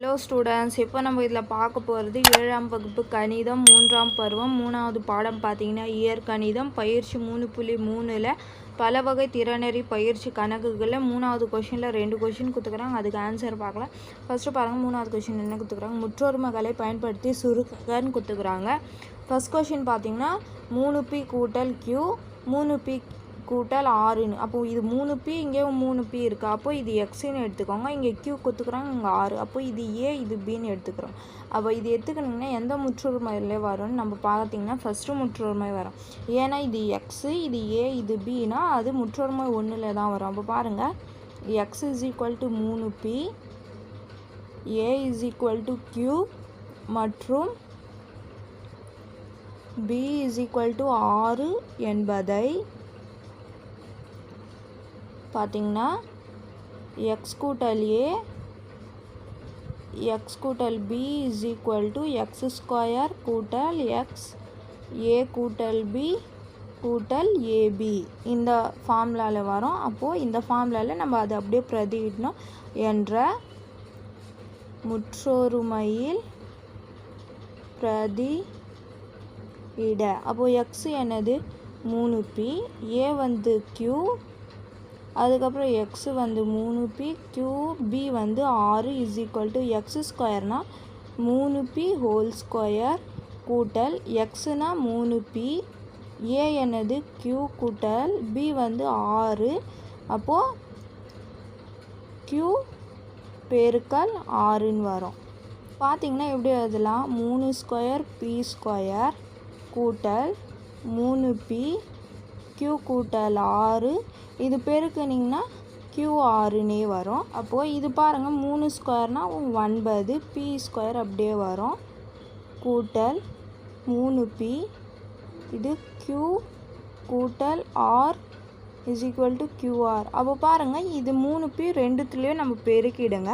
Hello students இப்போ நம்ம இதில் பார்க்க போகிறது ஏழாம் வகுப்பு கணிதம் மூன்றாம் பருவம் மூணாவது பாடம் பார்த்தீங்கன்னா இயற்கணிதம் பயிற்சி மூணு புள்ளி மூணில் பல வகை திறனறி பயிற்சி கணக்குகளில் மூணாவது கொஷினில் ரெண்டு கொஷின் கொடுத்துக்குறாங்க அதுக்கு ஆன்சர் பார்க்கலாம். ஃபஸ்ட்டு பாருங்கள் மூணாவது கொஷின் என்ன கொடுத்துக்குறாங்க முற்றொருமைகளை பயன்படுத்தி சுருக்கன்னு கொடுத்துக்குறாங்க ஃபஸ்ட் கொஷின் பார்த்தீங்கன்னா மூணு பி கூட்டல் கியூ மூணு பி கூட்டல் ஆறுன்னு. அப்போ இது மூணு பி இங்கே மூணு பி இருக்குது அப்போ இது எக்ஸுன்னு எடுத்துக்கோங்க. இங்கே கியூ கொடுத்துக்குறாங்க இங்கே ஆறு. அப்போ இது ஏ இது பின்னு எடுத்துக்கிறோம். அப்போ இது எடுத்துக்கணுங்கன்னா எந்த முற்றுரிமையில் வரும்னு நம்ம பார்த்தீங்கன்னா ஃபஸ்ட்டு முற்றுரிமை வரும். ஏன்னா இது எக்ஸு இது ஏ இது பின்னா அது முற்றுரிமை ஒன்றில் தான் வரும். அப்போ பாருங்கள் எக்ஸ் இஸ் ஈக்குவல் டு மூணு p a is equal to q மற்றும் பி இஸ் ஈக்குவல் டு ஆறு என்பதை பார்த்தீங்கன்னா எக்ஸ் கூட்டல் ஏ எக்ஸ் கூட்டல் b is equal to x square கூட்டல் எக்ஸ் ஏ கூட்டல் பி கூட்டல் ஏபி இந்த ஃபார்முலாவில் வரும். அப்போது இந்த ஃபார்முலாவில் நம்ம அதை அப்படியே பிரதியிடணும் என்ற முற்றொருமையில் பிரதி இட அப்போது எக்ஸ் என்னது? மூணு பி ஏ வந்து க்யூ அதுக்கப்புறம் எக்ஸு வந்து மூணு பி க்யூ பி வந்து ஆறு இஸ் ஈக்குவல் டு எக்ஸ் ஸ்கொயர்னால் மூணு பி ஹோல் ஸ்கொயர் கூட்டல் எக்ஸுனா மூணு பி ஏ என்னது? க்யூ கூட்டல் பி வந்து ஆறு. அப்போது க்யூ பெருக்கல் ஆறுன்னு வரும். பார்த்திங்கன்னா எப்படி எழுதலாம்? மூணு ஸ்கொயர் பி ஸ்கொயர் கூட்டல் மூணு பி க்யூ கூட்டல் ஆறு. இது பெருக்குனிங்கன்னா க்யூ ஆறுனே வரும். அப்போது இது பாருங்கள் மூணு ஸ்கொயர்னால் ஒன்பது பி ஸ்கொயர் அப்படியே வரும். கூட்டல் மூணு பி இது க்யூ கூட்டல் r is equal to q r அப்போ பாருங்கள் இது மூணு பி ரெண்டுத்துலேயும் நம்ம பெருக்கிடுங்க.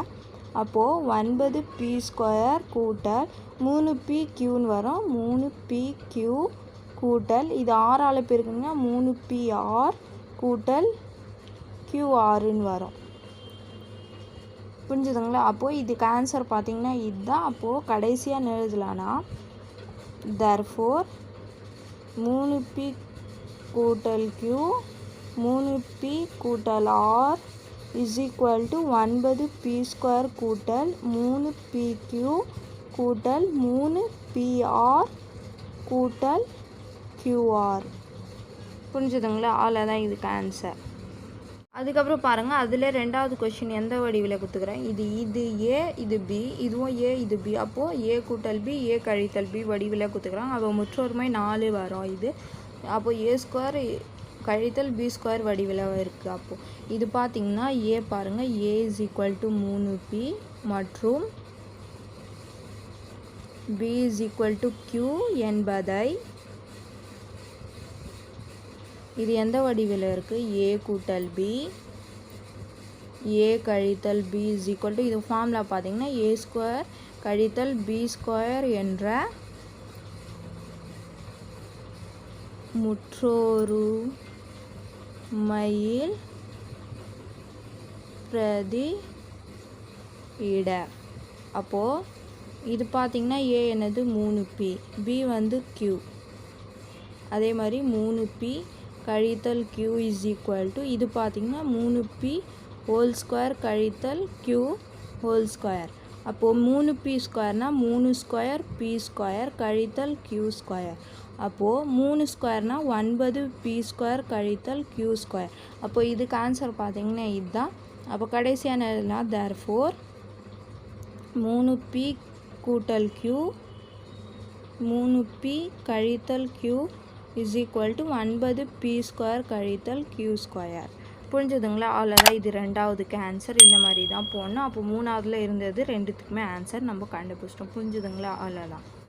அப்போது ஒன்பது பி ஸ்கொயர் கூட்டல் மூணு பி க்யூன்னு வரும். மூணு பி க்யூ கூட்டல் இது ஆறால் பெருக்குங்க மூணு பி ஆர் கூட்டல் க்யூஆருன்னு வரும். புரிஞ்சுதுங்களா? அப்போது இதுக்கு ஆன்சர் பார்த்திங்கன்னா இதுதான். அப்போது கடைசியாக எழுதலான்னா தர்ஃபோர் மூணு பி கூட்டல் க்யூ மூணு பி கூட்டல் ஆர் இஸ் ஈக்குவல் டு ஒன்பது பி ஸ்கொயர் கூட்டல் மூணு பி க்யூ கூட்டல் மூணு பிஆர் கூட்டல் க்யூஆர் புரிஞ்சுதுங்களா? அவ்வளோதான் இதுக்கு ஆன்சர் அதுக்கப்புறம் பாருங்கள் அதில் ரெண்டாவது கொஷின் எந்த வடிவில் கொடுத்துக்கிறேன் இது இது ஏ இது பி இதுவும் ஏ இது பி. அப்போது ஏ கூட்டல் பி ஏ கழித்தல் பி வடிவில் கொடுத்துக்கிறாங்க அப்போ முற்றொருமை நாலு வரும் இது. அப்போது ஏ ஸ்கொயர் கழித்தல் பி ஸ்கொயர் வடிவில் இருக்குது அப்போது இது பார்த்திங்கன்னா ஏ பாருங்கள் ஏ இஸ் ஈக்குவல் டு மூணு பி மற்றும் b is equal to q என்பதை இது எந்த வடிவில் இருக்குது ஏ கூட்டல் பி ஏ கழித்தல் பி இஸ் ஈக்குவல் டு இது ஃபார்முலா பார்த்தீங்கன்னா ஏ ஸ்கொயர் கழித்தல் பி ஸ்கொயர் என்ற முற்றோரு மயில் பிரதி இட. அப்போது இது பார்த்திங்கன்னா ஏ என்னது? மூணு பி பி வந்து க்யூ அதே மாதிரி மூணு பி கழித்தல் க்யூ இஸ் ஈக்குவல் டு இது பார்த்திங்கன்னா மூணு பி ஹோல் ஸ்கொயர் கழித்தல் க்யூ ஹோல் ஸ்கொயர் அப்போது மூணு பி ஸ்கொயர்னால் மூணு ஸ்கொயர் பி ஸ்கொயர் கழித்தல் க்யூ ஸ்கொயர் அப்போது மூணு ஸ்கொயர்னால் ஒன்பது பி ஸ்கொயர் கழித்தல் க்யூ ஸ்கொயர் அப்போது இதுக்கு ஆன்சர் பார்த்திங்கன்னா இதுதான். அப்போ கடைசியானதுனா தேர் ஃபோர் மூணு பி கூட்டல் க்யூ மூணு பி கழித்தல் க்யூ இஸ் ஈக்குவல் டு ஒன்பது பி ஸ்கொயர் கழித்தல் க்யூ ஸ்கொயர் புரிஞ்சுதுங்களா? அவ்வளோதான் இது ரெண்டாவதுக்கு ஆன்சர் இந்த மாதிரி தான் போடணும். அப்போ மூணாவதுல இருந்தது ரெண்டுத்துக்குமே ஆன்சர் நம்ம கண்டுபிடிச்சிட்டோம். புரிஞ்சுதுங்களா? அவ்வளோதான்